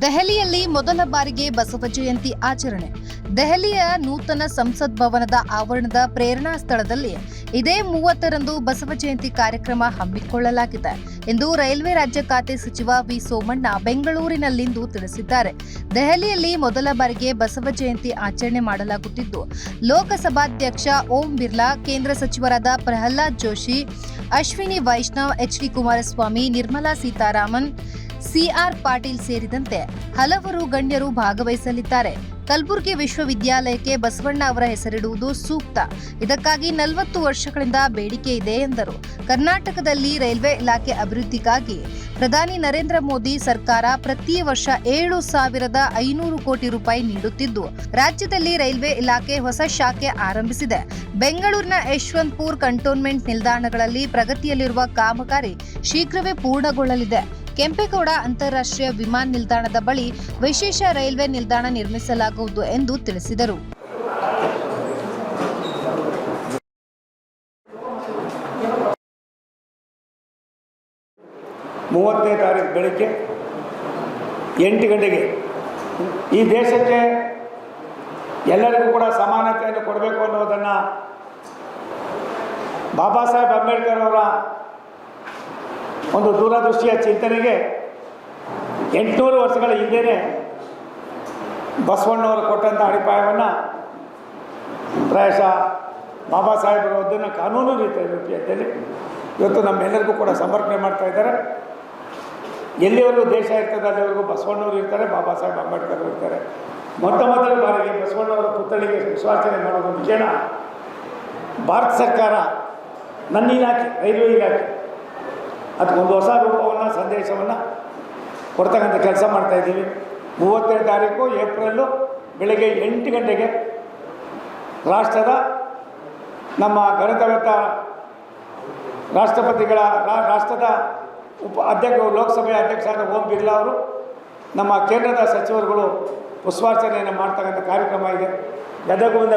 ದೆಹಲಿಯಲ್ಲಿ ಮೊದಲ ಬಾರಿಗೆ ಬಸವ ಜಯಂತಿ ಆಚರಣೆ. ದೆಹಲಿಯ ನೂತನ ಸಂಸತ್ ಭವನದ ಆವರಣದ ಪ್ರೇರಣಾ ಸ್ಥಳದಲ್ಲಿ ಇದೇ ಮೂವತ್ತರಂದು ಬಸವ ಜಯಂತಿ ಕಾರ್ಯಕ್ರಮ ಹಮ್ಮಿಕೊಳ್ಳಲಾಗಿದೆ ಎಂದು ರೈಲ್ವೆ ರಾಜ್ಯ ಖಾತೆ ಸಚಿವ ವಿ ಸೋಮಣ್ಣ ಬೆಂಗಳೂರಿನಲ್ಲಿಂದು ತಿಳಿಸಿದ್ದಾರೆ. ದೆಹಲಿಯಲ್ಲಿ ಮೊದಲ ಬಾರಿಗೆ ಬಸವ ಜಯಂತಿ ಆಚರಣೆ ಮಾಡಲಾಗುತ್ತಿದ್ದು, ಲೋಕಸಭಾಧ್ಯಕ್ಷ ಓಂ ಬಿರ್ಲಾ, ಕೇಂದ್ರ ಸಚಿವರಾದ Pralhad Joshi, Ashwini Vaishnaw, H D Kumaraswamy, Nirmala Sitharaman C R Patil ಸೇರಿದಂತೆ ಹಲವರು ಗಣ್ಯರು ಭಾಗವಹಿಸಲಿದ್ದಾರೆ. ಕಲಬುರಗಿ ವಿಶ್ವವಿದ್ಯಾಲಯಕ್ಕೆ ಬಸವಣ್ಣ ಅವರ ಹೆಸರಿಡುವುದು ಸೂಕ್ತ. ಇದಕ್ಕಾಗಿ ನಲವತ್ತು ವರ್ಷಗಳಿಂದ ಬೇಡಿಕೆ ಇದೆ ಎಂದರು. ಕರ್ನಾಟಕದಲ್ಲಿ ರೈಲ್ವೆ ಇಲಾಖೆ ಅಭಿವೃದ್ಧಿಗಾಗಿ ಪ್ರಧಾನಿ ನರೇಂದ್ರ ಮೋದಿ ಸರ್ಕಾರ ಪ್ರತಿ ವರ್ಷ ಏಳು ಸಾವಿರದ ಐನೂರು ಕೋಟಿ ರೂಪಾಯಿ ನೀಡುತ್ತಿದ್ದು, ರಾಜ್ಯದಲ್ಲಿ ರೈಲ್ವೆ ಇಲಾಖೆ ಹೊಸ ಶಾಖೆ ಆರಂಭಿಸಿದೆ. ಬೆಂಗಳೂರಿನ ಯಶವಂತಪುರ್ ಕಂಟೋನ್ಮೆಂಟ್ ನಿಲ್ದಾಣಗಳಲ್ಲಿ ಪ್ರಗತಿಯಲ್ಲಿರುವ ಕಾಮಗಾರಿ ಶೀಘ್ರವೇ ಪೂರ್ಣಗೊಳ್ಳಲಿದೆ. ಕೆಂಪೇಗೌಡ ಅಂತಾರಾಷ್ಟ್ರೀಯ ವಿಮಾನ ನಿಲ್ದಾಣದ ಬಳಿ ವಿಶೇಷ ರೈಲ್ವೆ ನಿಲ್ದಾಣ ನಿರ್ಮಿಸಲಾಗುವುದು ಎಂದು ತಿಳಿಸಿದರು. ಮೂವತ್ತನೇ ತಾರೀಕು ಬೆಳಗ್ಗೆ ಎಂಟು ಗಂಟೆಗೆ ಈ ದೇಶಕ್ಕೆ ಎಲ್ಲರಿಗೂ ಕೂಡ ಸಮಾನತೆಯನ್ನು ಕೊಡಬೇಕು ಅನ್ನೋದನ್ನು ಬಾಬಾ ಸಾಹೇಬ್ ಅಂಬೇಡ್ಕರ್ ಅವರ ಒಂದು ದೂರದೃಷ್ಟಿಯ ಚಿಂತನೆಗೆ ಎಂಟುನೂರು ವರ್ಷಗಳ ಹಿಂದೆಯೇ ಬಸವಣ್ಣವರು ಕೊಟ್ಟಂಥ ಅಡಿಪಾಯವನ್ನು ಪ್ರಾಯಶಃ ಬಾಬಾ ಸಾಹೇಬರು ಅದನ್ನು ಕಾನೂನು ರೀತಿಯ ರೀತಿಯಲ್ಲಿ ಇವತ್ತು ನಮ್ಮೆಲ್ಲರಿಗೂ ಕೂಡ ಸಮರ್ಪಣೆ ಮಾಡ್ತಾ ಇದ್ದಾರೆ. ಎಲ್ಲಿವರೆಗೂ ದೇಶ ಇರ್ತದೆ ಅಲ್ಲಿವರೆಗೂ ಬಸವಣ್ಣವರು ಇರ್ತಾರೆ, ಬಾಬಾ ಸಾಹೇಬ್ ಅಂಬೇಡ್ಕರ್ ಇರ್ತಾರೆ. ಮೊತ್ತ ಮೊದಲ ಬಾರಿಗೆ ಬಸವಣ್ಣವರ ಪುತ್ಥಳಿಗೆ ವಿಶ್ವಾಸನೆ ಮಾಡೋದು ವಿಷಯನ ಭಾರತ ಸರ್ಕಾರ ನನ್ನ ಇಲಾಖೆ, ರೈಲ್ವೆ ಇಲಾಖೆ ಅದಕ್ಕೊಂದು ಹೊಸ ರೂಪವನ್ನು, ಸಂದೇಶವನ್ನು ಕೊಡ್ತಕ್ಕಂಥ ಕೆಲಸ ಮಾಡ್ತಾಯಿದ್ದೀವಿ ಮೂವತ್ತನೇ ತಾರೀಕು ಏಪ್ರಿಲ್ಲು ಬೆಳಗ್ಗೆ ಎಂಟು ಗಂಟೆಗೆ ರಾಷ್ಟ್ರದ ನಮ್ಮ ಗಣಿತವೇತ ರಾಷ್ಟ್ರಪತಿಗಳ ರಾಷ್ಟ್ರದ ಉಪ ಅಧ್ಯಕ್ಷ ಲೋಕಸಭೆಯ ಅಧ್ಯಕ್ಷರಾದ ಓಂ ಬಿರ್ಲಾ ಅವರು ನಮ್ಮ ಕೇಂದ್ರದ ಸಚಿವರುಗಳು ಪುಷ್ಪಾರ್ಚನೆಯನ್ನು ಮಾಡ್ತಕ್ಕಂಥ ಕಾರ್ಯಕ್ರಮ ಇದೆ. ಗದಗದಿಂದ